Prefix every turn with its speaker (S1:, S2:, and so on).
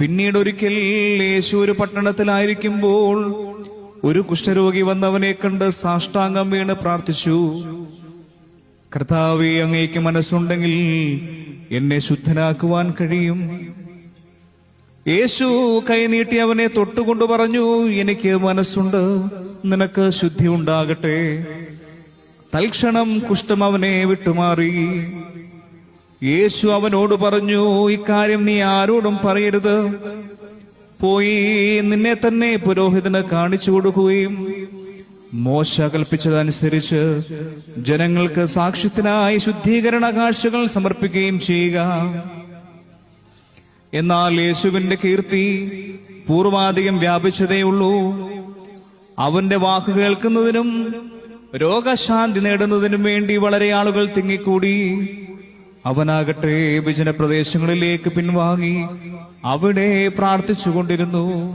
S1: പിന്നീട് ഒരിക്കൽ യേശു ഒരു പട്ടണത്തിലായിരിക്കുമ്പോൾ ഒരു കുഷ്ഠരോഗി വന്നവനെ കണ്ട് സാഷ്ടാംഗം വീണ് പ്രാർത്ഥിച്ചു. കർത്താവെ അങ്ങേക്ക് മനസ്സുണ്ടെങ്കിൽ എന്നെ ശുദ്ധനാക്കുവാൻ കഴിയും. യേശു കൈനീട്ടി അവനെ തൊട്ടുകൊണ്ട് പറഞ്ഞു എനിക്ക് മനസ്സുണ്ട് നിനക്ക് ശുദ്ധി ഉണ്ടാകട്ടെ തൽക്ഷണം കുഷ്ഠം അവനെ വിട്ടുമാറി. യേശു അവനോട് പറഞ്ഞു ഇക്കാര്യം നീ ആരോടും പറയരുത്. പോയി നിന്നെ തന്നെ പുരോഹിതന് കാണിച്ചു കൊടുക്കുകയും മോശ കൽപ്പിച്ചതനുസരിച്ച് ജനങ്ങൾക്ക് സാക്ഷ്യത്തിനായി ശുദ്ധീകരണ കാഴ്ചകൾ സമർപ്പിക്കുകയും ചെയ്യുക. എന്നാൽ യേശുവിന്റെ കീർത്തി പൂർവാധികം വ്യാപിച്ചതേയുള്ളൂ അവന്റെ വാക്ക് കേൾക്കുന്നതിനും രോഗശാന്തി നേടുന്നതിനും വേണ്ടി വളരെ ആളുകൾ തിങ്ങിക്കൂടി. അവനാകട്ടെ വിജന പ്രദേശങ്ങളിലേക്ക് പിൻവാങ്ങി അവിടെ പ്രാർത്ഥിച്ചുകൊണ്ടിരുന്നു.